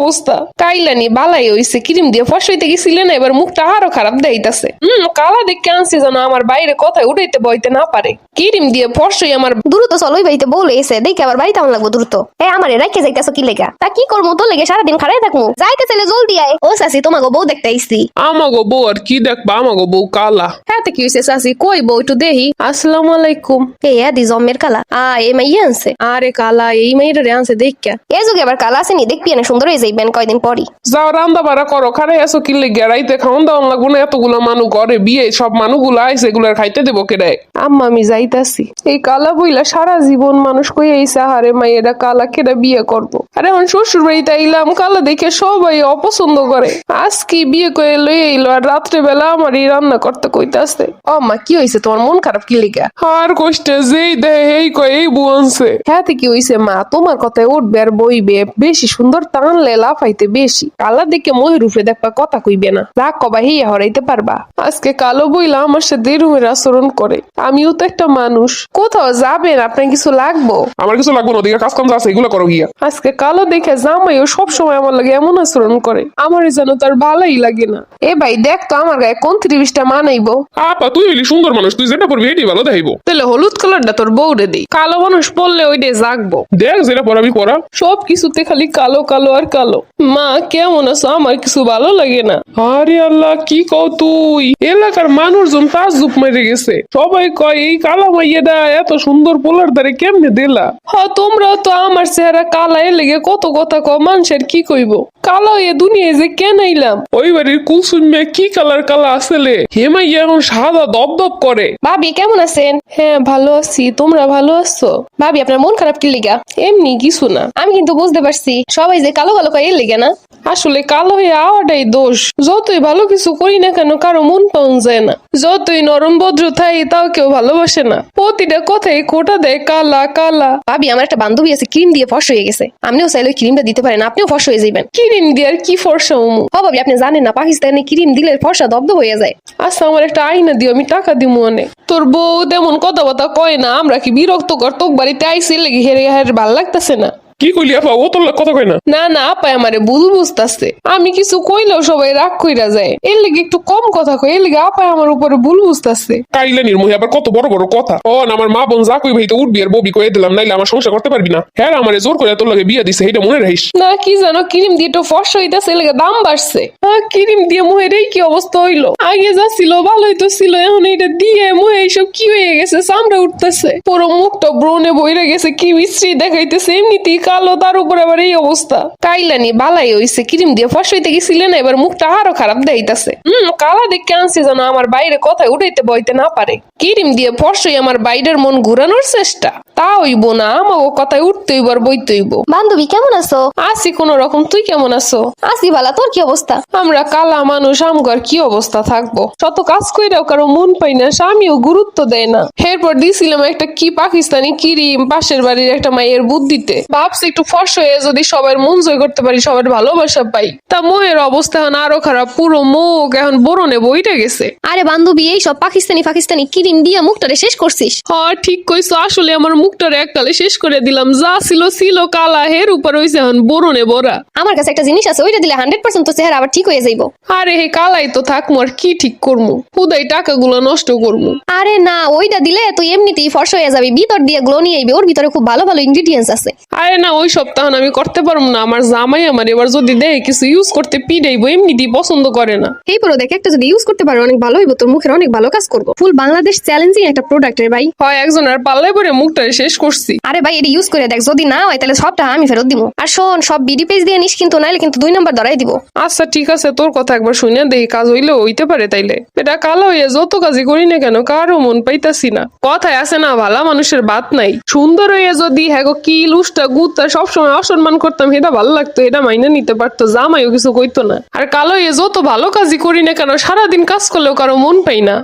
অবস্থা। কাইলানি বালাই হইছে ক্রিম দিয়ে ফসাইতে গেছিলেন এবার মুখটা আরও খারাপ দেখাইতাছে। হম কালা দেখে আনছি যেন আমার বাইরে কথায় উঠাইতে বইতে না পারে। ক্রিম দিয়ে ফসাই আমার দ্রুত চল ওই বাড়িতে বলে এসে দেখে আবার বাড়িতে আমার লাগবো দ্রুত। এ আমার রাখে যাইতেছ কি লেগা? তা কি করব তো লেগে সারাদিন খারাই থাকব। যাইতে চাইলে জলদি আয়। ও সাসি তোমাকে বউ দেখতে আইসি আমাগো বউ আর কি দেখবা? আমাগো বউ কালা। হ্যাঁ তো কি হয়েছে চাষি কই বউ একটু দেহি আসসালামু আলাইকুম। এ দি জম্মের কালা। আ এ মাইয়া আনছে। আরে কালা এই মেয়েটা রে আনছে দেখা এ যুগে আবার কালা আসেনি দেখবি না সুন্দর হয়ে যাইবেন কয়দিন পরই। যাও রান্দা বাড়া করো খারে এসো কি লেগে রাইতে খাওয়ান দাওয়ান লাগবো না এতগুলো মানুষ ঘরে বিয়ে সব মানুষগুলো আইসে এগুলার খাইতে দেবো কেডে আম্মা আমি যাইতাছি। এই কালা বইলা সারা জীবন মানুষ কই এই সাহারে মাইয়েরা কালা কেডা বিয়ে করব? আরে এখন শ্বশুর বাড়িতে আইলাম কালা দেখে সবাই অপছন্দ করে। আজকে বিয়ে করে লই এলো আর রাত্রে বেলা আমার এই রান্না করতে কইতাছে। আম্মা কি হইছে তোমার? মন খারাপ কি লিগা আর কষ্টে যেই দেয় এই কয় এই বউ আনছে। হ্যাঁ তো কি হইছে মা তোমার কথায় উঠবে আর বইবে বেশি সুন্দর টানলে লাফাইতে বেশি। কালা দেখে মহের উপরে দেখবা কথা কইবে না। রাগ কবা হিয়া হরাইতে পারবা। আজকে কালো বইলা আমার সাথে রুমের আচরণ করে। আমিও তো একটা মানুষ। কোথাও যাবেন? আপনার কিছু লাগবো? আমার কিছু লাগবো না ওদিকে কাজ কাম আছে এগুলো করো গিয়া। আজকে কালো দেখে জামাইও সব সময় আমার লাগে এমন আচরণ করে। আমার যেন তার ভালোই লাগে না। এ ভাই দেখ তো আমার গায়ে কোন ত্রিশটা মানাইবো। আপা তুই হইলি সুন্দর মানুষ তুই যেটা পড়বি এটি ভালো দেখাইবো। তাহলে হলুদ কালারটা তোর বউরে দিই কালো মানুষ পড়লে ওইটা জাগবো। দেখ যেটা পড়াবি পড়া সব কিছুতে খালি কালো কালো আর কালো মা কেমন আছো? আমার কিছু ভালো লাগে না। আরে আল্লাহ কি কও তুই? এলাকার মানুষজন তাজুব মেরে গেছে। সবাই কয় এই কালা মাইয়াটা এত সুন্দর পোলার দ্বারে কেমনে দিলা? হ তোমরা তো আমার চেহারা কালা এলে লেগে কত কথা ক মানুষের কি কইব? কালো এ দুনিয়ায় যে কেন আইলাম? ওই বাড়ির কুলসুম মেয়ে কি কালার কালা আসলে হেমাইয়া এখন সাদা দপদপ করে। ভাবি কেমন আছেন? হ্যাঁ ভালো আছি। তোমরা ভালো আছো? ভাবি আপনার মন খারাপ কি লিগা? এমনি কিছু না। আমি কিন্তু বুঝতে পারছি সবাই যে কালো কালো কয় এর লিগা না। আসলে কালো হয়ে আওয়াটাই দোষ। যতই ভালো কিছু করি না কেন কারও মন পাওয়া যায় না। যতই নরম ভদ্র থাই তাও কেউ ভালোবাসে না। প্রতিটা কথাই খোটা দেয় কালা কালা। ভাবি আমার একটা বান্ধবী আছে ক্রিম দিয়ে ফস হয়ে গেছে। আপনিও চাইলে ক্রিমটা দিতে পারেন আপনিও ফস হয়ে যাইবেন। কিরিম দিয়ে আর কি ফর্সা, উমু? ভাবি আপনি জানেন না, পাকিস্তানে ক্রিম দিলে ফর্সা দব্দ হয়ে যায়। আচ্ছা আমার একটা আইনা দিও, আমি টাকা দিব অনেক। তোর বউ তেমন কথাবার্তা কয় না, আমরা কি বিরক্ত কর তোর বাড়িতে আইসি লেগে হেরে হেরে ভালো লাগতেছে না। কি কইলি আপা? ও তোর কথা কয় না। না না আপায় আমারে ভুল বুঝতাছে। আমি কিছু কইলেও সবাই রাগ কইরা যায়। এর লেগে একটু কম কথা কই এর লেগে আপায় আমার উপরে ভুল বুঝতাছে। কাইলানির মুহে আবার কত বড় বড় কথা। ও না আমার মা বোন যা কই ভাই তো উঠবি আর ববি কয়ে দিলাম নাইলে আমার সংসার করতে পারবি না। হ্যাঁ আমারে জোর করে তোর লাগে বিয়ে দিছে এটা মনে রাখিস। না কি জানো ক্রিম দিয়ে একটু ফর্সা হইতাছে এর লেগে দাম বাড়ছে। হ্যাঁ ক্রিম দিয়ে মুহের এই কি অবস্থা হইল? আগে যা ছিল ভালোই তো ছিল এখন এটা দিয়ে মুহে এইসব কি হয়ে গেছে? চামড়া উঠতেছে। পুরো মুখটা ব্রণে বইরে গেছে কি বিশ্রী দেখাইতেছে এমনিতেই কালো তার উপর আবার এই অবস্থা। কাইলানি বালাই হইছে ক্রিম দিয়ে ফসাইতে গেছিলেন এবার মুখটা আরও খারাপ দেখাইতেছে। হম কালা দেখে আনছি যেন আমার বাইরে কথায় উঠাইতে বইতে না পারে। ক্রিম দিয়ে ফসাই আমার বাইরের মন ঘুরানোর চেষ্টা। তা হইব না আমাকে কথায় উঠতে হইব আর বইতে হইব। বান্ধবী কেমন আছো? আসি কোন রকম তুই কেমন আছো? আসি ভালা তোর কি অবস্থা? আমরা কালা মানুষ আমগর কি অবস্থা থাকব? শত কাজ কইরাও কারও মন পাই না স্বামীও গুরুত্ব দেয় না। এরপর দিছিলাম একটা কি পাকিস্তানি কিরিম পাশের বাড়ির একটা মায়ের বুদ্ধিতে। ভাবছি একটু ফর্স হয়ে যদি সবার মন জয় করতে পারি সবার ভালোবাসা পাই। তা মোহের অবস্থা এখন আরও খারাপ পুরো মুখ এখন বরণে বইটা গেছে। আরে বান্ধবী এই সব পাকিস্তানি পাকিস্তানি ক্রিম দিয়ে মুখটারে শেষ করছিস। হ্যাঁ ঠিক কইছো আসলে আমার মুখটারে এককালে শেষ করে দিলাম। যা ছিল ছিল কালা হের উপর হইছে এখন বরণে বরা। আমার কাছে একটা জিনিস আছে ওইটা দিলে হান্ড্রেড পার্সেন্ট তো চেহারা আবার ঠিক হয়ে যাইবো। আরে হে কালাই তো থাকমু আর কি ঠিক করমু? হুদাই টাকাগুলো নষ্ট করমু। আরে না ওইটা দিলে তুই এমনিতেই ফর্স হয়ে যাবি ভিতর দিয়ে গ্লো নিয়ে আইবি ওর ভিতরে খুব ভালো ভালো ইনগ্রিডিয়েন্টস আছে। আরে না ওই সপ্তাহ আমি করতে পারব না। আমার জামাই আমার এবার যদি দেয় কিছু ইউজ করতে পিড়াইবো এমনিতেই পছন্দ করে না। এই পুরো দেখে একটা যদি ইউজ করতে পারো অনেক ভালো হইব তোর মুখের অনেক ভালো কাজ করব। ফুল বাংলাদেশ চ্যালেঞ্জিং একটা প্রোডাক্ট রে ভাই। হয় একজন আর পাল্লায় পরে মুখটা শেষ করছি। আরে ভাই এটা ইউজ করে দেখ যদি না হয় তাহলে সবটা আমি ফেরত দিব। আর শোন সব বিডি পেজ দিয়ে নিস কিন্তু নাইলে কিন্তু দুই নাম্বার ধরাই দিব। আচ্ছা ঠিক আছে তোর কথা একবার শুনে দেখি কাজ হইলে হইতে পারে তাইলে। এটা কালো হইয়া যত কাজই করি না কেন কারও মন পাইতাছি না। কথায় আছে না ভালা মানুষের বাত নাই। সুন্দর হইয়া যদি হ্যাঁ কি লুসটা গুতা সবসময় অসম্মান করতাম, এটা ভালো লাগতো, এটা মাইনে নিতে পারতো, জামাইও কিছু কইতো না। আর কালো এ যত ভালো কাজই করি না কেন, সারাদিন কাজ করলেও কারও মন পাই না।